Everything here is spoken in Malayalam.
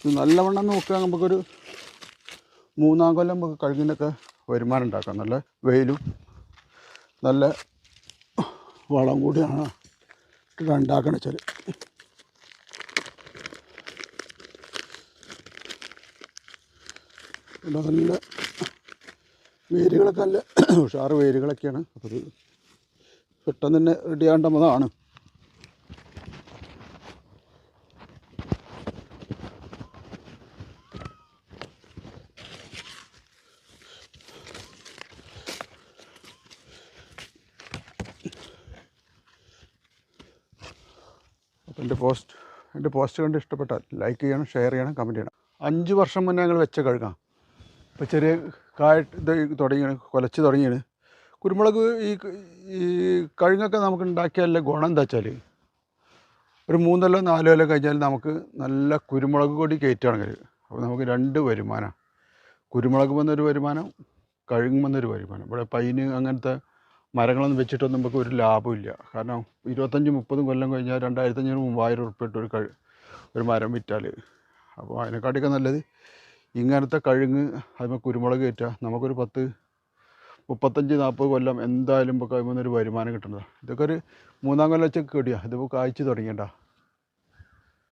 ഇത് നല്ലവണ്ണം നോക്കുക നമുക്കൊരു മൂന്നാം കൊല്ലം നമുക്ക് കഴുകിനൊക്കെ വരുമാനം ഉണ്ടാക്കാം. നല്ല വെയിലും നല്ല വളം കൂടിയാണ് ഉണ്ടാക്കണ വെച്ചാൽ നല്ല വേരുകളൊക്കെ നല്ല ഉഷാറ് വേരുകളൊക്കെയാണ്. അപ്പോൾ പെട്ടെന്ന് തന്നെ റെഡിയാകേണ്ടതാണ് എന്റെ പോസ്റ്റ് എന്റെ പോസ്റ്റ് കണ്ട് ഇഷ്ടപ്പെട്ടാൽ ലൈക്ക് ചെയ്യണം ഷെയർ ചെയ്യണം കമന്റ് ചെയ്യണം. അഞ്ച് വർഷം മുന്നേ ഞങ്ങൾ വെച്ച കഴുകാം. ഇപ്പോൾ ചെറിയ കായിട്ട് ഇത് തുടങ്ങിയാണ് കൊലച്ച് തുടങ്ങിയാണ്. കുരുമുളക് ഈ ഈ കഴുങ്ങൊക്കെ നമുക്ക് ഉണ്ടാക്കിയാലുള്ള ഗുണം എന്താ വെച്ചാൽ ഒരു മൂന്നല്ലോ നാലോ കൊല്ലം കഴിഞ്ഞാൽ നമുക്ക് നല്ല കുരുമുളക് കൊടി കയറ്റുകയാണെങ്കിൽ അപ്പോൾ നമുക്ക് രണ്ട് വരുമാനം. കുരുമുളക് വന്നൊരു വരുമാനം കഴുങ്ങ് വന്നൊരു വരുമാനം. ഇവിടെ പൈന് അങ്ങനത്തെ മരങ്ങളൊന്നും വെച്ചിട്ടൊന്നും നമുക്ക് ഒരു ലാഭമില്ല. കാരണം ഇരുപത്തഞ്ച് മുപ്പതും കൊല്ലം കഴിഞ്ഞാൽ രണ്ടായിരത്തഞ്ഞൂറ് മൂവായിരം ഉറുപ്പിട്ട് ഒരു കഴി ഒരു മരം വിറ്റാൽ അപ്പോൾ അതിനെക്കാട്ടിയൊക്കെ നല്ലത് ഇങ്ങനത്തെ കഴുങ്ങ് അതിന് കുരുമുളക് കയറ്റുക നമുക്കൊരു പത്ത് മുപ്പത്തഞ്ച് നാൽപ്പത് കൊല്ലം എന്തായാലും ഇപ്പോൾ കഴിയുമ്പോൾ ഒരു വരുമാനം കിട്ടുന്നതാണ് ഇതൊക്കെ ഒരു മൂന്നാം കൊല്ലം വെച്ചൊക്കെ കിട്ടിയാൽ ഇതിപ്പോൾ കായ്ച്ചു തുടങ്ങിയണ്ട